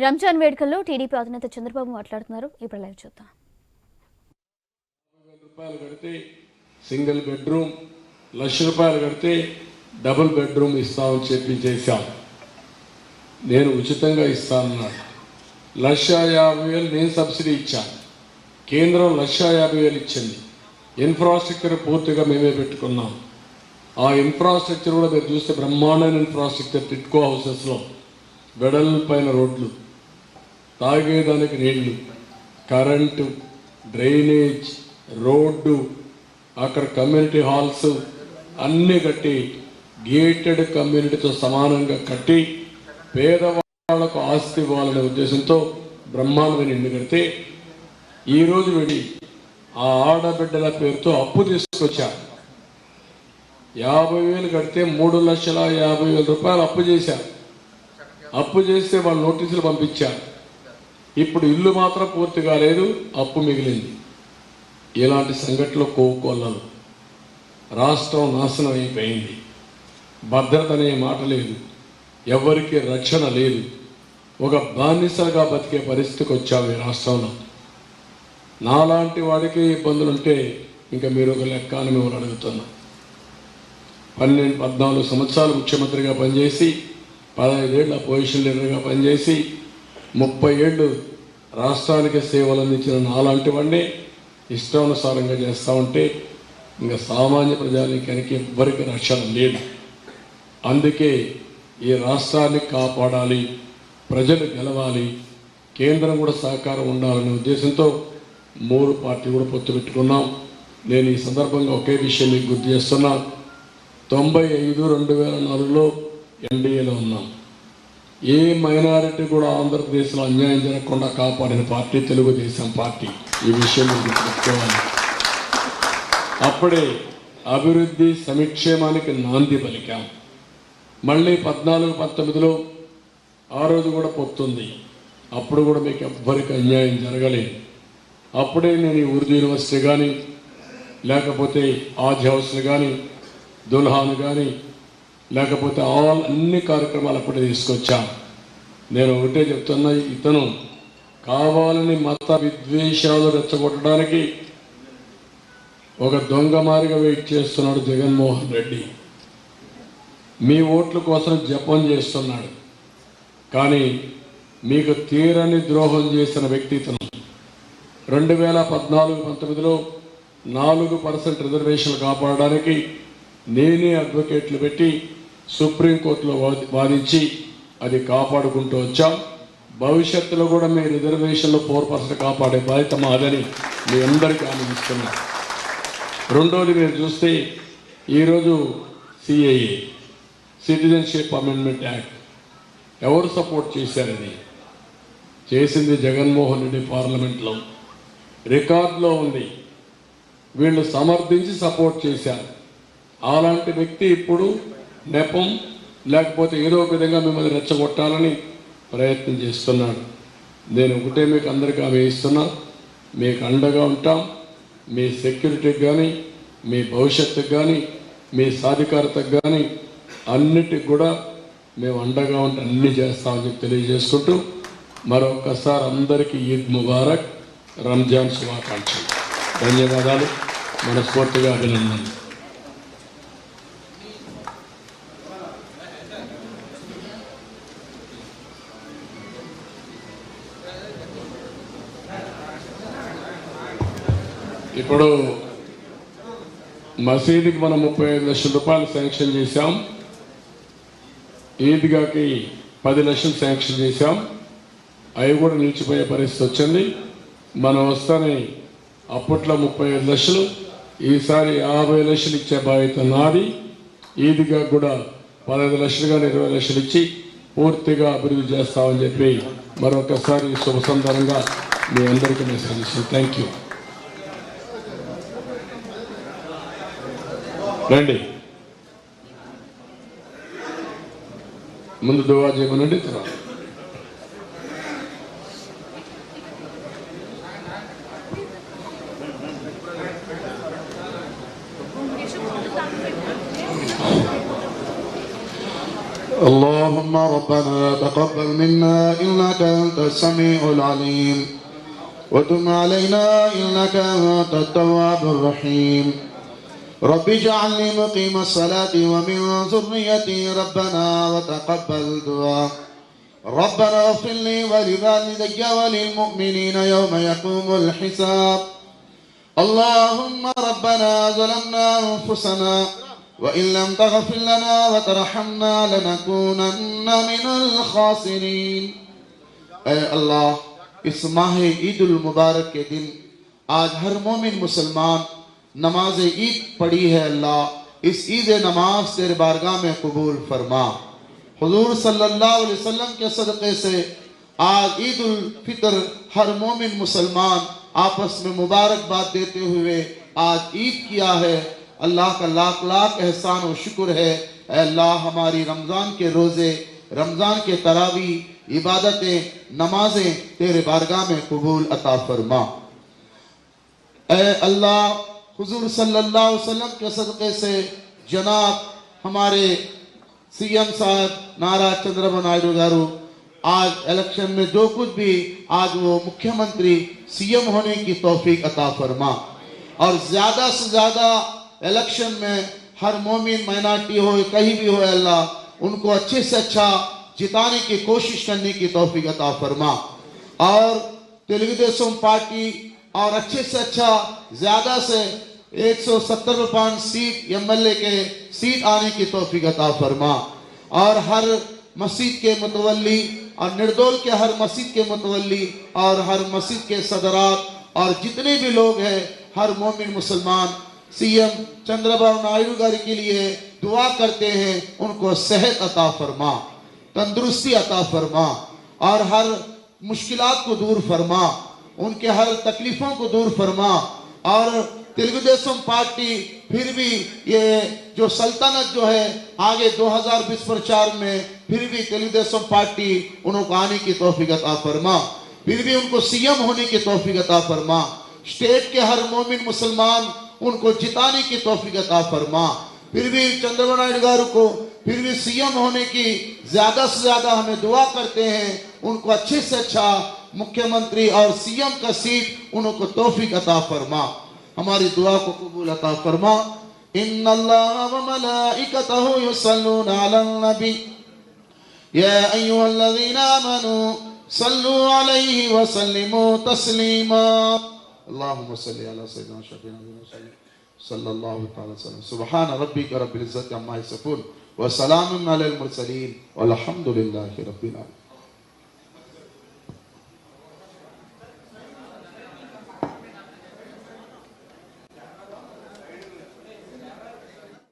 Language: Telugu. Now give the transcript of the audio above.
రంజాన్ వేడుకల్లో టీడీపీ అధినేత చంద్రబాబు మాట్లాడుతున్నారు. ఇప్పుడు లైవ్ చూద్దాం. రూపాయలు కడితే సింగిల్ బెడ్రూమ్ లక్ష రూపాయలు కడితే డబుల్ బెడ్రూమ్ ఇస్తామని చెప్పి నేను ఉచితంగా ఇస్తానన్నాడు. లక్ష యాభై వేలు నేను సబ్సిడీ ఇచ్చాను కేంద్రం లక్ష యాభై వేలు ఇచ్చింది. ఇన్ఫ్రాస్ట్రక్చర్ పూర్తిగా మేమే పెట్టుకున్నాం. ఆ ఇన్ఫ్రాస్ట్రక్చర్ కూడా మీరు చూస్తే బ్రహ్మాండమైన ఇన్ఫ్రాస్ట్రక్చర్ టిట్కో హౌసెస్లో వెడల్పైన రోడ్లు. తాగేదానికి నీళ్ళు కరెంటు డ్రైనేజ్ రోడ్డు అక్కడ కమ్యూనిటీ హాల్స్ అన్నీ కట్టి గేటెడ్ కమ్యూనిటీతో సమానంగా కట్టి పేదవాళ్ళకు ఆస్తి ఇవ్వాలనే ఉద్దేశంతో బ్రహ్మాండమైన ఇల్లు కడితే ఈరోజు వెళ్ళి ఆ ఆడబిడ్డల పేరుతో అప్పు తీసుకొచ్చారు యాభై వేలు కడితే మూడు లక్షల యాభై వేల రూపాయలు అప్పు చేశారు అప్పు చేస్తే వాళ్ళు నోటీసులు పంపించారు ఇప్పుడు ఇల్లు మాత్రం పూర్తి కాలేదు అప్పు మిగిలింది. ఇలాంటి సంఘటనలు కోకొల్లలు రాష్ట్రం నాశనం అయిపోయింది. భద్రత అనే మాట లేదు. ఎవరికి రక్షణ లేదు. ఒక బానిసగా బతికే పరిస్థితికి వచ్చాము ఈ రాష్ట్రంలో. నాలాంటి వాడికి ఇబ్బందులు ఉంటే ఇంకా మీరు ఒక లెక్క అని మిమ్మల్ని అడుగుతున్నా. పన్నెండు పద్నాలుగు సంవత్సరాలు ముఖ్యమంత్రిగా పనిచేసి పదహైదేళ్ళ పొజిషన్ లీడర్గా పనిచేసి ముప్పై ఏళ్ళు రాష్ట్రానికి సేవలు అందించిన నాలాంటివన్నీ ఇష్టానుసారంగా చేస్తూ ఉంటే ఇంకా సామాన్య ప్రజానికానికి ఎవ్వరికి రక్షణ లేదు. అందుకే ఈ రాష్ట్రాన్ని కాపాడాలి ప్రజలు గెలవాలి కేంద్రం కూడా సహకారం ఉండాలనే ఉద్దేశంతో మూడు పార్టీ కూడా పొత్తు పెట్టుకున్నాం. నేను ఈ సందర్భంగా ఒకే విషయం మీకు గుర్తు చేస్తున్నా. తొంభై ఐదు రెండు వేల నాలుగులో ఎన్డీఏలో ఉన్నాం. ఏ మైనారిటీ కూడా ఆంధ్రప్రదేశ్లో అన్యాయం జరగకుండా కాపాడిన పార్టీ తెలుగుదేశం పార్టీ. ఈ విషయం గుర్తుపెట్టుకోవాలి అప్పుడే అభివృద్ధి సంక్షేమానికి నాంది పలికాం. మళ్ళీ పద్నాలుగు పంతొమ్మిదిలో ఆ రోజు కూడా పొత్తుంది. అప్పుడు కూడా మీకు ఎవ్వరికి అన్యాయం జరగలేదు. అప్పుడే నేను ఈ ఉర్దూ యూనివర్సిటీ కానీ లేకపోతే ఆజ్ హౌస్లు కానీ దుల్హాన్ కానీ లేకపోతే ఆల్ అన్ని కార్యక్రమాలు అప్పుడే తీసుకొచ్చాం. నేను ఒకటే చెప్తున్నా ఇతను కావాలని మత విద్వేషాలు రెచ్చగొట్టడానికి ఒక దొంగ మారిగా వెయిట్ చేస్తున్నాడు జగన్మోహన్ రెడ్డి. మీ ఓట్ల కోసం జపం చేస్తున్నాడు. కానీ మీకు తీరని ద్రోహం చేసిన వ్యక్తి ఇతను. రెండు వేల పద్నాలుగు పంతొమ్మిదిలో నాలుగు పర్సెంట్ రిజర్వేషన్లు కాపాడడానికి నేనే అడ్వకేట్లు పెట్టి సుప్రీంకోర్టులో వాదించి అది కాపాడుకుంటూ వచ్చాం. భవిష్యత్తులో కూడా మీ రిజర్వేషన్లో ఫోర్ పర్సెంట్ కాపాడే బాధ్యత మాదని మీ అందరికీ ఆనందిస్తున్నా రెండోది మీరు చూస్తే ఈరోజు సిఐఏ సిటిజన్షిప్ అమెండ్మెంట్ యాక్ట్ ఎవరు సపోర్ట్ చేశారని చేసింది జగన్మోహన్ రెడ్డి పార్లమెంట్లో. రికార్డులో ఉంది. వీళ్ళు సమర్థించి సపోర్ట్ చేశారు. అలాంటి వ్యక్తి ఇప్పుడు నెపం లేకపోతే ఏదో ఒక విధంగా మిమ్మల్ని రెచ్చగొట్టాలని ప్రయత్నం చేస్తున్నాడు. నేను ఒకటే మీకు అందరికీ ఆమె ఇస్తున్నా. మీకు అండగా ఉంటాం. మీ సెక్యూరిటీకి కానీ మీ భవిష్యత్తుకు కానీ మీ సాధికారతకు కానీ అన్నిటికి కూడా మేము అండగా ఉంటే అన్ని చేస్తామని చెప్పి తెలియజేసుకుంటూ మరొకసారి అందరికీ ఈద్ ముబారక్ రంజాన్ శుభాకాంక్షలు. ధన్యవాదాలు. మనస్ఫూర్తిగా అభినందనలు. ఇప్పుడు మసీదుకి మనం ముప్పై ఐదు లక్షల రూపాయలు శాంక్షన్ చేశాం. ఈద్గాకి పది లక్షలు శాంక్షన్ చేశాం. అవి కూడా నిలిచిపోయే పరిస్థితి వచ్చింది. మనం వస్తానే అప్పట్లో ముప్పై ఐదు లక్షలు ఈసారి యాభై లక్షలు ఇచ్చే బాధ్యత నాది. ఈద్గా కూడా పదహైదు లక్షలు కానీ ఇరవై లక్షలు ఇచ్చి పూర్తిగా అభివృద్ధి చేస్తామని చెప్పి మరొకసారి శుభ సందర్భంగా మీ అందరికీ మెసేజ్ ఇస్తాను థ్యాంక్ యూ రండి ముందు దువా చేయమనండి తర్వాత اللهم اللهم ربنا تقبل منا إنك أنت السميع العليم وتم علينا إنك أنت التواب الرحيم رب اجعلني مقيم الصلاة ومن ذريتي ربنا وتقبل دعاء. ربنا اغفر لي ولوالدي وللمؤمنين يوم يقوم الحساب. اللهم ربنا ظلمنا أنفسنا وإن لم تغفر لنا وترحمنا لنكونن من الخاسرين. اے اللہ اس ماہ عید المبارک کے دن آج ہر مومن مسلمان نماز عید پڑھی ہے اللہ، اس عید نماز تیرے بارگاہ میں قبول فرما۔ حضور صلی اللہ علیہ وسلم کے صدقے سے آج عید الفطر ہر مومن مسلمان آپس میں مبارکباد دیتے ہوئے آج عید کیا ہے۔ اللہ کا لاکھ لاکھ احسان و شکر ہے۔ اے اللہ، ہماری رمضان کے روزے، رمضان کے تراوی، عبادتیں، نمازیں تیرے بارگاہ میں قبول عطا فرما۔ اے اللہ حضور صلی اللہ علیہ وسلم کے صدقے سے جناب ہمارے سی ایم صاحب نارا چندربا نائیڈو گارو، آج الیکشن میں جو کچھ بھی آج وہ مکھیہ منتری سی ایم ہونے کی توفیق عطا فرما۔ اور زیادہ سے زیادہ الیکشن میں ہر مومن، مائنارٹی ہو، کہیں بھی ہو، اللہ ان کو اچھے سے اچھا جتانے کی کوشش کرنے کی توفیق عطا فرما۔ اور تلگو دیشم پارٹی اور اچھے سے اچھا زیادہ سے ایک سو ستر پانچ سیٹ ایم ایل اے کے سیٹ آنے کی توفیق عطا فرما۔ اور ہر مسجد کے متولی اور نردول کے ہر مسجد کے متولی اور ہر مسجد کے صدرات اور جتنے بھی لوگ ہیں، ہر مومن مسلمان، سی ایم چندربا نائیڈو گاری کے لیے دعا کرتے ہیں، ان کو صحت عطا فرما، تندرستی عطا فرما، اور ہر مشکلات کو دور فرما۔ ان کے ہر تکلیفوں کو دور فرما اور تلگو دیشم پارٹی پھر بھی یہ جو سلطنت جو ہے آگے دو ہزار بیس پرچار میں پھر بھی تلگو دیشم پارٹی انہوں کو آنے کی توفیق عطا فرما۔ پھر بھی ان کو سی ایم ہونے کی توفیق عطا فرما۔ اسٹیٹ کے ہر مومن مسلمان ان کو جتانے کی توفیق عطا فرما۔ پھر بھی چندربا نائیڈو گارو کو پھر بھی سی ایم ہونے کی زیادہ سے زیادہ ہمیں دعا کرتے ہیں۔ ان کو اچھے سے اچھا مکھیہ منتری اور سی ایم کا سیٹ انہوں کو توفیق عطا فرما۔ ہماری دعا کو قبول عطا فرما۔ ان اللہ و ملائکتہ یصلون علی النبی۔ یا ایوہ الذین آمنوا صلوا علیہ وسلموا تسلیما۔ اللہم صلی علی سیدنا شفینا وسلم صلی اللہ تعالی وسلم۔ سبحان ربک رب العزت عما یصفون۔ وسلام علی المرسلین۔ والحمد للہ رب العالمین۔